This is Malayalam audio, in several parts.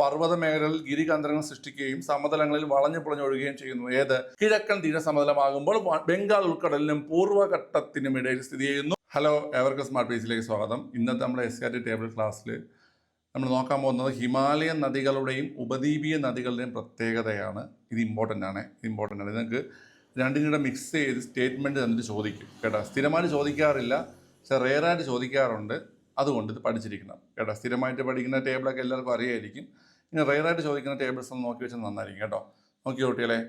പർവത മേഖലകളിൽ ഗിരികന്ധരങ്ങൾ സൃഷ്ടിക്കുകയും സമതലങ്ങളിൽ വളഞ്ഞു പുളഞ്ഞൊഴുകുകയും ചെയ്യുന്നു. ഏത്? കിഴക്കൻ തീരസമതലമാകുമ്പോൾ സമതലമാകുമ്പോൾ ബംഗാൾ ഉൾക്കടലിനും പൂർവഘട്ടത്തിനും ഇടയിൽ സ്ഥിതി ചെയ്യുന്നു. ഹലോ എവർക്ക് സ്മാർട്ട് പേജിലേക്ക് സ്വാഗതം. ഇന്നത്തെ നമ്മുടെ എസ് ആർ ടേബിൾ ക്ലാസ്സിൽ നമ്മൾ നോക്കാൻ പോകുന്നത് ഹിമാലയൻ നദികളുടെയും ഉപദ്വീപീയ നദികളുടെയും പ്രത്യേകതയാണ്. ഇത് ഇമ്പോർട്ടന്റ് ആണ്. ഇത് ഇമ്പോർട്ടന്റ് ആണ്. നിങ്ങൾക്ക് രണ്ടിനും കൂടെ മിക്സ് ചെയ്ത് സ്റ്റേറ്റ്മെന്റ് തന്നിട്ട് ചോദിക്കും കേട്ടോ. സ്ഥിരമായിട്ട് ചോദിക്കാറില്ല. പക്ഷേ റെയറായിട്ട് ചോദിക്കാറുണ്ട്. അതുകൊണ്ട് ഇത് പഠിച്ചിരിക്കണം. കേട്ടോ? സ്ഥിരമായിട്ട് പഠിക്കുന്ന ടേബിളൊക്കെ എല്ലാവർക്കും അറിയായിരിക്കും. ഇനി റെയറായിട്ട് ചോദിക്കുന്ന ടേബിൾസ് ഒന്ന് നോക്കി വെച്ചാൽ നന്നായിരിക്കും കേട്ടോ? നോക്കി കുട്ടികളെ?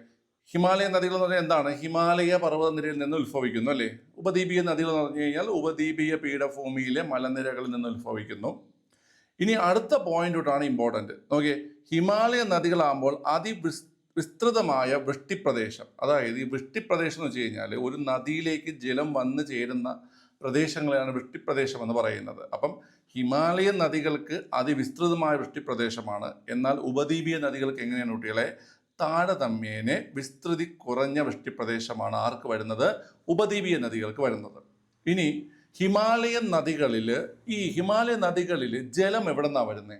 ഹിമാലയ നദികൾ എന്ന് പറഞ്ഞാൽ എന്താണ്? ഹിമാലയ പർവതനിരയിൽ നിന്ന് ഉത്ഭവിക്കുന്നു അല്ലേ? ഉപദ്വീപീയ നദികൾ എന്ന് പറഞ്ഞു കഴിഞ്ഞാൽ ഉപദ്വീപീയ പീഠഭൂമിയിലെ മലനിരകളിൽ നിന്ന് ഉത്ഭവിക്കുന്നു. ഇനി അടുത്ത പോയിന്റ് തൊട്ടാണ് ഇമ്പോർട്ടന്റ് നോക്കിയേ ഹിമാലയ നദികളാകുമ്പോൾ അതിവിസ് വിസ്തൃതമായ വൃഷ്ടിപ്രദേശം അതായത് ഈ വൃഷ്ടിപ്രദേശം എന്ന് വെച്ച് കഴിഞ്ഞാൽ ഒരു നദിയിലേക്ക് ജലം വന്നു ചേരുന്ന പ്രദേശങ്ങളെയാണ് വൃഷ്ടിപ്രദേശം എന്ന് പറയുന്നത്. അപ്പം ഹിമാലയൻ നദികൾക്ക് അതിവിസ്തൃതമായ വൃഷ്ടിപ്രദേശമാണ്. എന്നാൽ ഉപദ്വീപീയ നദികൾക്ക് എങ്ങനെയാണ് കുട്ടികളെ? താരതമ്യേനെ വിസ്തൃതി കുറഞ്ഞ വൃഷ്ടിപ്രദേശമാണ് ആർക്ക് വരുന്നത്? ഉപദ്വീപീയ നദികൾക്ക് വരുന്നത്. ഇനി ഹിമാലയൻ നദികളിൽ ഈ ഹിമാലയ നദികളിൽ ജലം എവിടെ നിന്നാണ് വരുന്നത്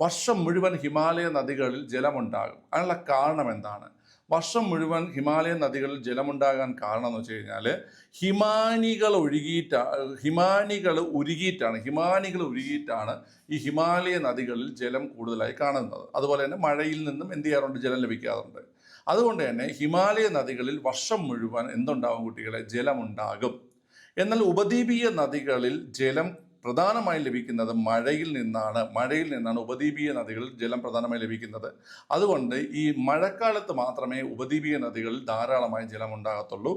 വർഷം മുഴുവൻ ഹിമാലയ നദികളിൽ ജലമുണ്ടാകും. അതിനുള്ള കാരണം എന്താണ്? വർഷം മുഴുവൻ ഹിമാലയ നദികളിൽ ജലമുണ്ടാകാൻ കാരണം എന്ന് വെച്ച് കഴിഞ്ഞാൽ ഹിമാനികൾ ഒഴുകിയിട്ട ഹിമാനികൾ ഉരുകിയിട്ടാണ് ഹിമാനികൾ ഉരുകിയിട്ടാണ് ഈ ഹിമാലയ നദികളിൽ ജലം കൂടുതലായി കാണുന്നത്. അതുപോലെ തന്നെ മഴയിൽ നിന്നും എന്ത് ചെയ്യാറുണ്ട്? ജലം ലഭിക്കാറുണ്ട്. അതുകൊണ്ട് തന്നെ ഹിമാലയ നദികളിൽ വർഷം മുഴുവൻ എന്തുണ്ടാകും കുട്ടികളെ? ജലമുണ്ടാകും. എന്നാൽ ഉപദ്വീപീയ നദികളിൽ ജലം പ്രധാനമായും ലഭിക്കുന്നത് മഴയിൽ നിന്നാണ് മഴയിൽ നിന്നാണ് ഉപദ്വീപീയ നദികളിൽ ജലം പ്രധാനമായി ലഭിക്കുന്നത്. അതുകൊണ്ട് ഈ മഴക്കാലത്ത് മാത്രമേ ഉപദ്വീപീയ നദികളിൽ ധാരാളമായി ജലം ഉണ്ടാകത്തുള്ളൂ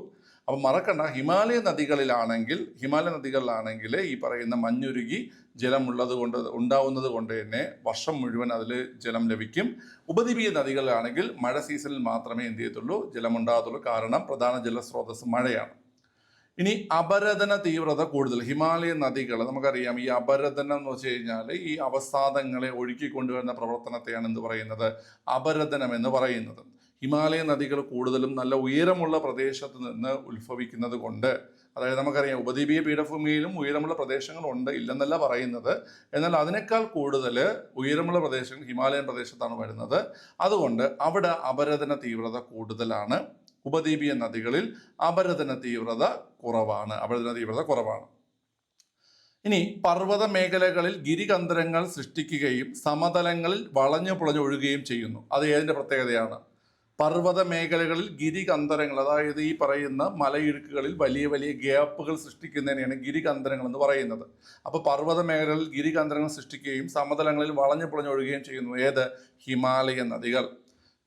അപ്പം മറക്കണ്ട ഹിമാലയ നദികളിലാണെങ്കിൽ ഹിമാലയ നദികളിലാണെങ്കിൽ ഈ പറയുന്ന മഞ്ഞുരുകി ജലമുള്ളത് കൊണ്ട് ഉണ്ടാവുന്നത് കൊണ്ട് തന്നെ വർഷം മുഴുവൻ അതിൽ ജലം ലഭിക്കും. ഉപദ്വീപീയ നദികളിലാണെങ്കിൽ മഴ സീസണിൽ മാത്രമേ എന്ത് ചെയ്യത്തുള്ളൂ? ജലമുണ്ടാകത്തുള്ളൂ. കാരണം പ്രധാന ജലസ്രോതസ് മഴയാണ്. ഇനി അപരതന തീവ്രത കൂടുതൽ. ഹിമാലയ നദികൾ നമുക്കറിയാം ഈ അപരതനം എന്ന് വെച്ച് കഴിഞ്ഞാൽ ഈ അവസാദങ്ങളെ ഒഴുക്കി കൊണ്ടുവരുന്ന പ്രവർത്തനത്തെയാണ് എന്ത് പറയുന്നത്? അപരതനം എന്ന് പറയുന്നത്. ഹിമാലയ നദികൾ കൂടുതലും നല്ല ഉയരമുള്ള പ്രദേശത്ത് നിന്ന് ഉത്ഭവിക്കുന്നത് കൊണ്ട് അതായത് നമുക്കറിയാം ഉപദ്വീപീയ പീഠഭൂമിയിലും ഉയരമുള്ള പ്രദേശങ്ങളുണ്ട് ഇല്ലെന്നല്ല പറയുന്നത്. എന്നാൽ അതിനേക്കാൾ കൂടുതൽ ഉയരമുള്ള പ്രദേശങ്ങൾ ഹിമാലയൻ പ്രദേശത്താണ് വരുന്നത്. അതുകൊണ്ട് അവിടെ അപരതന തീവ്രത കൂടുതലാണ്. ഉപദ്വീപീയ നദികളിൽ അപരതന തീവ്രത കുറവാണ്. അപരതന തീവ്രത കുറവാണ്. ഇനി പർവത മേഖലകളിൽ ഗിരികന്ധരങ്ങൾ സൃഷ്ടിക്കുകയും സമതലങ്ങളിൽ വളഞ്ഞു പുളഞ്ഞൊഴുകുകയും ചെയ്യുന്നു. അത് ഏതിന്റെ പ്രത്യേകതയാണ്? പർവത മേഖലകളിൽ ഗിരികന്ധരങ്ങൾ അതായത് ഈ പറയുന്ന മലയിടുക്കുകളിൽ വലിയ വലിയ ഗ്യാപ്പുകൾ സൃഷ്ടിക്കുന്നതിനെയാണ് ഗിരികന്ധരങ്ങൾ എന്ന് പറയുന്നത്. അപ്പോൾ പർവത മേഖലകളിൽ ഗിരികന്ധരങ്ങൾ സൃഷ്ടിക്കുകയും സമതലങ്ങളിൽ വളഞ്ഞു പുളഞ്ഞൊഴുകുകയും ചെയ്യുന്നു. ഏത്? ഹിമാലയ നദികൾ.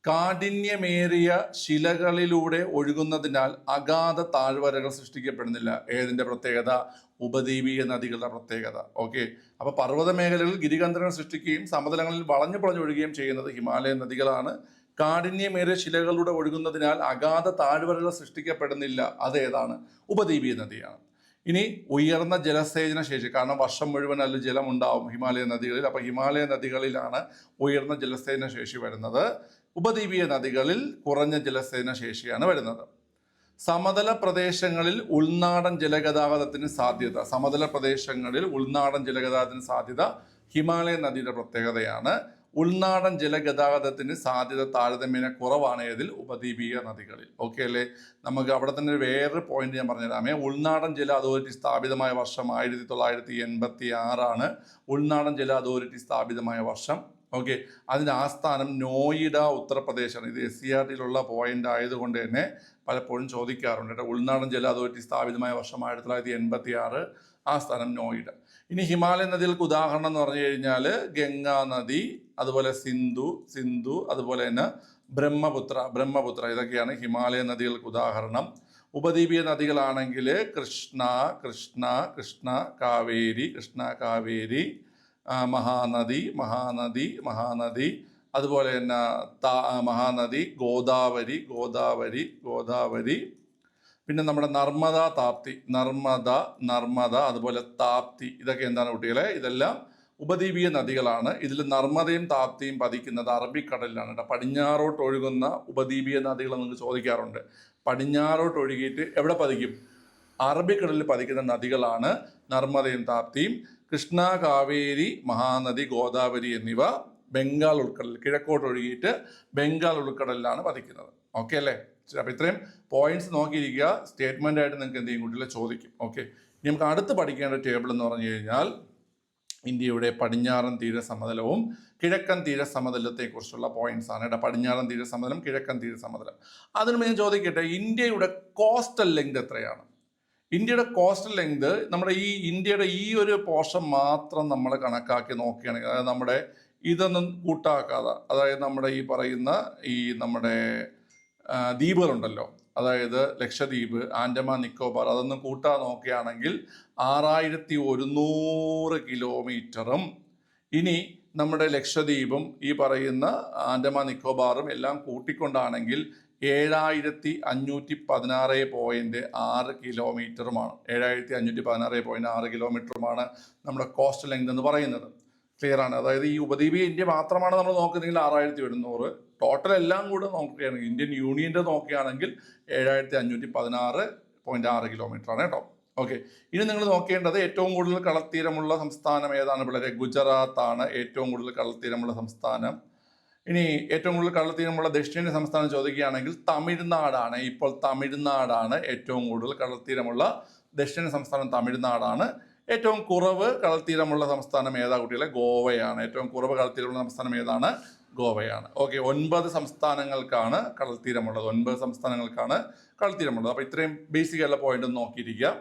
കാഠിന്യമേറിയ ശിലകളിലൂടെ ഒഴുകുന്നതിനാൽ അഗാധ താഴ്വരകൾ സൃഷ്ടിക്കപ്പെടുന്നില്ല. ഏതിന്റെ പ്രത്യേകത? ഉപദ്വീപീയ നദികളുടെ പ്രത്യേകത. ഓക്കെ. അപ്പോൾ പർവത മേഖലകളിൽ ഗിരികന്ധങ്ങൾ സൃഷ്ടിക്കുകയും സമതലങ്ങളിൽ വളഞ്ഞു പുളഞ്ഞൊഴുകുകയും ചെയ്യുന്നത് ഹിമാലയ നദികളാണ്. കാഠിന്യമേറിയ ശിലകളിലൂടെ ഒഴുകുന്നതിനാൽ അഗാധ താഴ്വരകൾ സൃഷ്ടിക്കപ്പെടുന്നില്ല. അതേതാണ്? ഉപദ്വീപീയ നദിയാണ്. ഇനി ഉയർന്ന ജലസേചന ശേഷി കാരണം വർഷം മുഴുവൻ അതിൽ ജലം ഉണ്ടാവും ഹിമാലയ നദികളിൽ. അപ്പോൾ ഹിമാലയ നദികളിലാണ് ഉയർന്ന ജലസേചന ശേഷി വരുന്നത്. ഉപദ്വീപീയ നദികളിൽ കുറഞ്ഞ ജലസേചന ശേഷിയാണ് വരുന്നത്. സമതല പ്രദേശങ്ങളിൽ ഉൾനാടൻ ജലഗതാഗതത്തിന് സാധ്യത. സമതല പ്രദേശങ്ങളിൽ ഉൾനാടൻ ജലഗതാഗതത്തിന് സാധ്യത ഹിമാലയ നദിയുടെ പ്രത്യേകതയാണ്. ഉൾനാടൻ ജലഗതാഗതത്തിന് സാധ്യത താരതമ്യേന കുറവാണ് ഏതിൽ ഉപദ്വീപീയ നദികളിൽ. ഓക്കെ അല്ലേ? നമുക്ക് അവിടെ തന്നെ ഒരു വേറൊരു പോയിന്റ് ഞാൻ പറഞ്ഞുതരാമേ. ഉൾനാടൻ ജല അതോറിറ്റി സ്ഥാപിതമായ വർഷം ആയിരത്തി തൊള്ളായിരത്തി എൺപത്തി ആറാണ് ഉൾനാടൻ ജല അതോറിറ്റി സ്ഥാപിതമായ വർഷം. ഓക്കെ അതിന്റെ ആസ്ഥാനം നോയിഡ ഉത്തർപ്രദേശാണ്. ഇത് എസ് സി ആർ ടിയിലുള്ള പോയിന്റ് ആയതുകൊണ്ട് തന്നെ പലപ്പോഴും ചോദിക്കാറുണ്ട് ഉൾനാടൻ ജല അതോറിറ്റി സ്ഥാപിതമായ വർഷം ആയിരത്തി തൊള്ളായിരത്തി എൺപത്തി ആറ് ആ സ്ഥലം നോയിഡ ഇനി ഹിമാലയ നദികൾക്ക് ഉദാഹരണം എന്ന് പറഞ്ഞു കഴിഞ്ഞാൽ ഗംഗാ നദി അതുപോലെ സിന്ധു സിന്ധു അതുപോലെ തന്നെ ബ്രഹ്മപുത്ര ബ്രഹ്മപുത്ര ഇതൊക്കെയാണ് ഹിമാലയ നദികൾക്ക് ഉദാഹരണം. ഉപദ്വീപീയ നദികളാണെങ്കിൽ കൃഷ്ണ കൃഷ്ണ കൃഷ്ണ കാവേരി കൃഷ്ണ കാവേരി മഹാനദി മഹാനദി മഹാനദി അതുപോലെ തന്നെ താ മഹാനദി ഗോദാവരി ഗോദാവരി ഗോദാവരി. പിന്നെ നമ്മുടെ നർമ്മദ താപ്തി നർമ്മദ നർമ്മദ അതുപോലെ താപ്തി. ഇതൊക്കെ എന്താണ് കുട്ടികളെ? ഇതെല്ലാം ഉപദ്വീപീയ നദികളാണ്. ഇതിൽ നർമ്മദയും താപ്തിയും പതിക്കുന്നത് അറബിക്കടലിലാണ് കേട്ടോ. പടിഞ്ഞാറോട്ട് ഒഴുകുന്ന ഉപദ്വീപീയ നദികൾ നിങ്ങൾക്ക് ചോദിക്കാറുണ്ട്. പടിഞ്ഞാറോട്ട് ഒഴുകിയിട്ട് എവിടെ പതിക്കും? അറബിക്കടലിൽ പതിക്കുന്ന നദികളാണ് നർമ്മദയും താപ്തിയും. കൃഷ്ണ കാവേരി മഹാനദി ഗോദാവരി എന്നിവ ബംഗാൾ ഉൾക്കടൽ കിഴക്കോട്ട് ഒഴുകിയിട്ട് ബംഗാൾ ഉൾക്കടലിലാണ് പതിക്കുന്നത്. ഓക്കെ അല്ലേ? അപ്പം ഇത്രയും പോയിന്റ്സ് നോക്കിയിരിക്കുക. സ്റ്റേറ്റ്മെന്റ് ആയിട്ട് നിങ്ങൾക്ക് എന്തെങ്കിലും കുട്ടികളെ ചോദിക്കും. ഓക്കെ നമുക്ക് അടുത്ത് പഠിക്കേണ്ട ടേബിൾ എന്ന് പറഞ്ഞു കഴിഞ്ഞാൽ ഇന്ത്യയുടെ പടിഞ്ഞാറൻ തീര സമതലവും കിഴക്കൻ തീര സമതലത്തെക്കുറിച്ചുള്ള പോയിന്റ്സ് ആണ് കേട്ടോ. പടിഞ്ഞാറൻ തീര സമതലം കിഴക്കൻ തീര സമതലം. അതിന് ഞാൻ ചോദിക്കട്ടെ ഇന്ത്യയുടെ കോസ്റ്റൽ ലെങ്ത് എത്രയാണ്? ഇന്ത്യയുടെ കോസ്റ്റൽ ലെങ്ത് നമ്മുടെ ഈ ഇന്ത്യയുടെ ഈ ഒരു പോർഷൻ മാത്രം നമ്മൾ കണക്കാക്കി നോക്കുകയാണെങ്കിൽ അതായത് നമ്മുടെ ഇതൊന്നും കൂട്ടാക്കാതെ അതായത് നമ്മുടെ ഈ പറയുന്ന ഈ നമ്മുടെ ദ്വീപുകളുണ്ടല്ലോ. അതായത് ലക്ഷദ്വീപ് ആൻഡമാൻ നിക്കോബാർ അതൊന്നും കൂട്ടാൻ നോക്കുകയാണെങ്കിൽ ആറായിരത്തി ഒരുന്നൂറ് കിലോമീറ്ററും ഇനി നമ്മുടെ ലക്ഷദ്വീപും ഈ പറയുന്ന ആൻഡമാൻ നിക്കോബാറും എല്ലാം കൂട്ടിക്കൊണ്ടാണെങ്കിൽ ഏഴായിരത്തി അഞ്ഞൂറ്റി പതിനാറ് പോയിന്റ് ആറ് കിലോമീറ്ററുമാണ്. ഏഴായിരത്തി അഞ്ഞൂറ്റി പതിനാറ് പോയിന്റ് ആറ് കിലോമീറ്ററുമാണ് നമ്മുടെ കോസ്റ്റ് ലെങ്ത് എന്ന് പറയുന്നത്. ക്ലിയർ ആണ്. അതായത് ഈ ഉപദ്വീപിയ ഇന്ത്യ മാത്രമാണ് നമ്മൾ നോക്കുന്നതെങ്കിൽ ആറായിരത്തി ഒരുന്നൂറ് ടോട്ടൽ എല്ലാം കൂടെ നോക്കുകയാണെങ്കിൽ ഇന്ത്യൻ യൂണിയന്റെ നോക്കുകയാണെങ്കിൽ ഏഴായിരത്തി അഞ്ഞൂറ്റി പതിനാറ് പോയിന്റ് ആറ് കിലോമീറ്റർ ആണ് കേട്ടോ. ഓക്കെ ഇനി നിങ്ങൾ നോക്കേണ്ടത് ഏറ്റവും കൂടുതൽ കടൽത്തീരമുള്ള സംസ്ഥാനം ഏതാണ്? പിള്ളേരെ ഗുജറാത്ത് ആണ് ഏറ്റവും കൂടുതൽ കടൽത്തീരമുള്ള സംസ്ഥാനം. ഇനി ഏറ്റവും കൂടുതൽ കടൽത്തീരമുള്ള ദക്ഷിണേന്ത്യ സംസ്ഥാനം ചോദിക്കുകയാണെങ്കിൽ തമിഴ്നാടാണ്. ഇപ്പോൾ തമിഴ്നാടാണ് ഏറ്റവും കൂടുതൽ കടൽത്തീരമുള്ള ദക്ഷിണ സംസ്ഥാനം തമിഴ്നാടാണ്. ഏറ്റവും കുറവ് കടൽത്തീരമുള്ള സംസ്ഥാനം ഏതാ കുട്ടികളെ? ഗോവയാണ്. ഏറ്റവും കുറവ് കടൽത്തീരമുള്ള സംസ്ഥാനം ഏതാണ്? ഗോവയാണ്. ഓക്കെ ഒൻപത് സംസ്ഥാനങ്ങൾക്കാണ് കടൽത്തീരമുള്ളത് ഒൻപത് സംസ്ഥാനങ്ങൾക്കാണ് കടൽത്തീരമുള്ളത് അപ്പോൾ ഇത്രയും ബേസിക് ആയിട്ടുള്ള പോയിന്റ് നോക്കിയിരിക്കുക.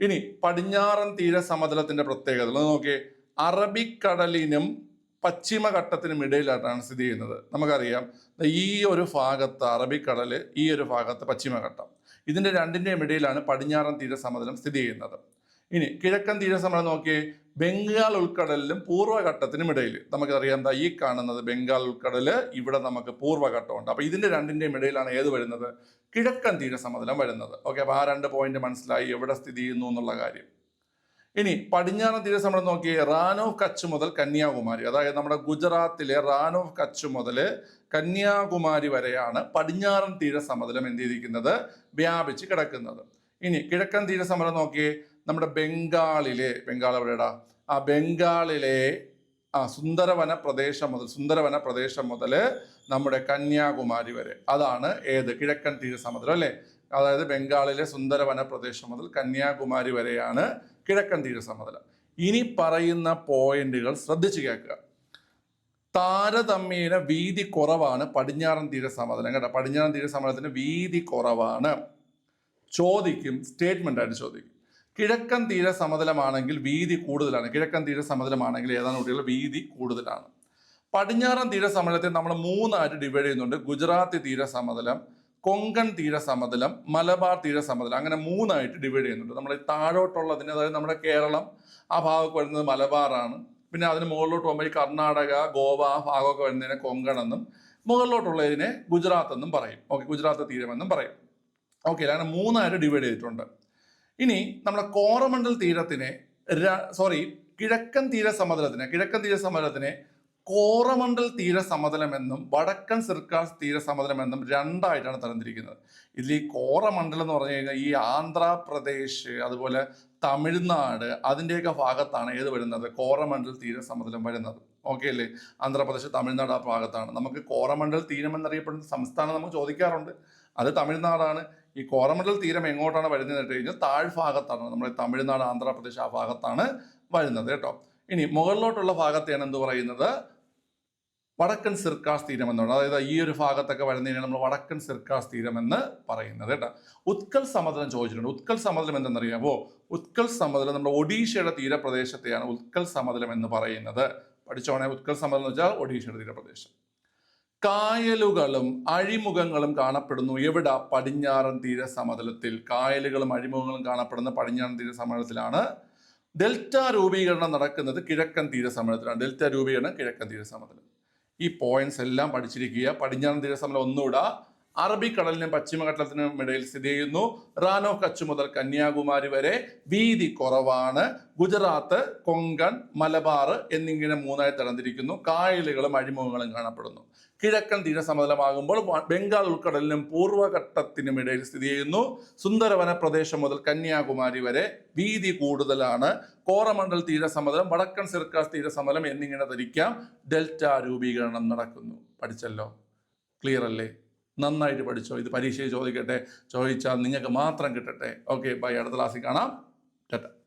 ഇനി പടിഞ്ഞാറൻ തീര സമതലത്തിന്റെ പ്രത്യേകത. നോക്കി അറബിക്കടലിനും പശ്ചിമഘട്ടത്തിനും ഇടയിലായിട്ടാണ് സ്ഥിതി ചെയ്യുന്നത്. നമുക്കറിയാം. ഈ ഒരു ഭാഗത്ത് അറബിക്കടൽ ഈ ഒരു ഭാഗത്ത് പശ്ചിമഘട്ടം. ഇതിന്റെ രണ്ടിന്റെയും ഇടയിലാണ് പടിഞ്ഞാറൻ തീര സമതലം സ്ഥിതി ചെയ്യുന്നത്. ഇനി കിഴക്കൻ തീര സമതലം നോക്കിയേ ബംഗാൾ ഉൾക്കടലിലും പൂർവഘട്ടത്തിനും ഇടയിൽ. നമുക്കറിയാം എന്താ ഈ കാണുന്നത് ബംഗാൾ ഉൾക്കടൽ ഇവിടെ നമുക്ക് പൂർവഘട്ടമുണ്ട്. അപ്പൊ ഇതിന്റെ രണ്ടിന്റെയും ഇടയിലാണ് ഏത് വരുന്നത്? കിഴക്കൻ തീര സമതലം വരുന്നത്. ഓക്കെ അപ്പൊ ആ രണ്ട് പോയിന്റ് മനസ്സിലായി എവിടെ സ്ഥിതി ചെയ്യുന്നു എന്നുള്ള കാര്യം. ഇനി പടിഞ്ഞാറൻ തീര സമതലം നോക്കിയേ റാൻ ഓഫ് കച്ച് മുതൽ കന്യാകുമാരി അതായത് നമ്മുടെ ഗുജറാത്തിലെ റാൻ ഓഫ് കച്ച് മുതൽ കന്യാകുമാരി വരെയാണ് പടിഞ്ഞാറൻ തീര സമതലം എന്ത് ചെയ്തിരിക്കുന്നത്? വ്യാപിച്ച് കിടക്കുന്നത്. ഇനി കിഴക്കൻ തീര സമതലം നോക്കിയേ നമ്മുടെ ബംഗാളിലെ ബംഗാൾ എവിടെയടാ? ആ ബംഗാളിലെ ആ സുന്ദരവന പ്രദേശം മുതൽ സുന്ദരവന പ്രദേശം മുതൽ നമ്മുടെ കന്യാകുമാരി വരെ. അതാണ് ഏത്? കിഴക്കൻ തീരസമുദ്രം അല്ലേ? അതായത് ബംഗാളിലെ സുന്ദരവന പ്രദേശം മുതൽ കന്യാകുമാരി വരെയാണ് കിഴക്കൻ തീരസമുദ്രം. ഇനി പറയുന്ന പോയിന്റുകൾ ശ്രദ്ധിച്ചു കേൾക്കുക. താരതമ്യേന വീതി കുറവാണ് പടിഞ്ഞാറൻ തീര സമതലം കേട്ടോ പടിഞ്ഞാറൻ തീര സമതലത്തിന് വീതി കുറവാണ്. ചോദിക്കും സ്റ്റേറ്റ്മെന്റ് ആയിട്ട് ചോദിക്കും. കിഴക്കൻ തീര സമതലമാണെങ്കിൽ വീതി കൂടുതലാണ്. കിഴക്കൻ തീര സമതലമാണെങ്കിൽ ഏതാണ് കുട്ടികൾ വീതി കൂടുതലാണ്. പടിഞ്ഞാറൻ തീര സമതലത്തെ നമ്മൾ മൂന്നായിട്ട് ഡിവൈഡ് ചെയ്യുന്നുണ്ട്. ഗുജറാത്ത് തീര സമതലം കൊങ്കൺ തീര സമതലം മലബാർ തീര സമതലം. അങ്ങനെ മൂന്നായിട്ട് ഡിവൈഡ് ചെയ്യുന്നുണ്ട്. നമ്മൾ താഴോട്ടുള്ളതിന് അതായത് നമ്മുടെ കേരളം ആ ഭാഗമൊക്കെ വരുന്നത് മലബാറാണ്. പിന്നെ അതിന് മുകളിലോട്ട് പോകുമ്പോൾ ഈ കർണാടക ഗോവ ആ ഭാഗമൊക്കെ വരുന്നതിനെ കൊങ്കൺ എന്നും മുകളിലോട്ടുള്ളതിനെ ഗുജറാത്ത് എന്നും പറയും. ഓക്കെ ഗുജറാത്ത് തീരമെന്നും പറയും. ഓക്കെ അങ്ങനെ മൂന്നായിട്ട് ഡിവൈഡ് ചെയ്തിട്ടുണ്ട്. ഇനി നമ്മുടെ കോറമണ്ടൽ തീരത്തിനെ സോറി കിഴക്കൻ തീര സമതലത്തിനെ കിഴക്കൻ തീര സമതലത്തിനെ കോറമണ്ടൽ തീര സമതലമെന്നും വടക്കൻ സിർക്കാസ് തീര സമതലമെന്നും രണ്ടായിട്ടാണ് തരംതിരിക്കുന്നത്. ഇതിൽ ഈ കോറമണ്ഡൽ എന്ന് പറഞ്ഞു കഴിഞ്ഞാൽ ഈ ആന്ധ്രാപ്രദേശ് അതുപോലെ തമിഴ്നാട് അതിന്റെയൊക്കെ ഭാഗത്താണ് ഏത് വരുന്നത്? കോറമണ്ടൽ തീര സമതലം വരുന്നത്. ഓക്കെ അല്ലേ? ആന്ധ്രാപ്രദേശ് തമിഴ്നാട് ആ ഭാഗത്താണ്. നമുക്ക് കോറമണ്ടൽ തീരം എന്നറിയപ്പെടുന്ന സംസ്ഥാനം നമുക്ക് ചോദിക്കാറുണ്ട്. അത് തമിഴ്നാടാണ്. ഈ കോറമണ്ടൽ തീരം എങ്ങോട്ടാണ് വരുന്നത് എന്ന് കഴിഞ്ഞാൽ താഴ്ഭാഗത്താണ്. നമ്മുടെ തമിഴ്നാട് ആന്ധ്രാപ്രദേശ് ആ ഭാഗത്താണ് വരുന്നത് കേട്ടോ. ഇനി മുകളിലോട്ടുള്ള ഭാഗത്തെയാണ് എന്ത് പറയുന്നത്? വടക്കൻ സിർക്കാസ് തീരം എന്നുള്ളത് അതായത് ഈ ഒരു ഭാഗത്തൊക്കെ വരുന്നതിനാണ് നമ്മൾ വടക്കൻ സിർക്കാസ് തീരം എന്ന് പറയുന്നത് കേട്ടോ. ഉത്കൽ സമതലം ചോദിച്ചിട്ടുണ്ട്. ഉത്കൽ സമതലം എന്തെന്നറിയാമോ? ഉത്കൽ സമതലം നമ്മുടെ ഒഡീഷയുടെ തീരപ്രദേശത്തെയാണ് ഉത്കൽ സമതലം എന്ന് പറയുന്നത്. പഠിച്ചോണേ ഉത്കൽ സമതലം എന്ന് വെച്ചാൽ ഒഡീഷയുടെ തീരപ്രദേശം. കായലുകളും അഴിമുഖങ്ങളും കാണപ്പെടുന്നു. എവിടെ? പടിഞ്ഞാറൻ തീര സമതലത്തിൽ. കായലുകളും അഴിമുഖങ്ങളും കാണപ്പെടുന്ന പടിഞ്ഞാറൻ തീര സമതലത്തിലാണ് ഡെൽറ്റ രൂപീകരണം നടക്കുന്നത് കിഴക്കൻ തീര സമതലത്തിലാണ്. ഡെൽറ്റ രൂപീകരണം കിഴക്കൻ തീര സമതലം. ഈ പോയിന്റ്സ് എല്ലാം പഠിച്ചിരിക്കുക. പടിഞ്ഞാറൻ തീര സമതലം ഒന്നുകൂടെ. അറബിക്കടലിനും പശ്ചിമഘട്ടത്തിനും ഇടയിൽ സ്ഥിതി ചെയ്യുന്നു. റാനോ കച്ച് മുതൽ കന്യാകുമാരി വരെ വീതി കുറവാണ്. ഗുജറാത്ത് കൊങ്കൺ മലബാർ എന്നിങ്ങനെ മൂന്നായി തരംതിരിക്കുന്നു. കായലുകളും അഴിമുഖങ്ങളും കാണപ്പെടുന്നു. കിഴക്കൻ തീരസമതലമാകുമ്പോൾ ബംഗാൾ ഉൾക്കടലിനും പൂർവഘട്ടത്തിനും ഇടയിൽ സ്ഥിതി ചെയ്യുന്നു. സുന്ദരവന പ്രദേശം മുതൽ കന്യാകുമാരി വരെ വീതി കൂടുതലാണ്. കോറമണ്ടൽ തീരസമതലം വടക്കൻ സിർക്കാസ് തീരസമതലം എന്നിങ്ങനെ ധരിക്കാം. ഡെൽറ്റ രൂപീകരണം നടക്കുന്നു. പഠിച്ചല്ലോ? ക്ലിയർ അല്ലേ? നന്നായിട്ട് പഠിച്ചോ? ഇത് പരീക്ഷയിൽ ചോദിക്കട്ടെ? ചോദിച്ചാൽ നിങ്ങൾക്ക് മാത്രം കിട്ടട്ടെ. ഓക്കെ ബൈ അടുത്ത ക്ലാസ്സിൽ കാണാം. ടാറ്റ.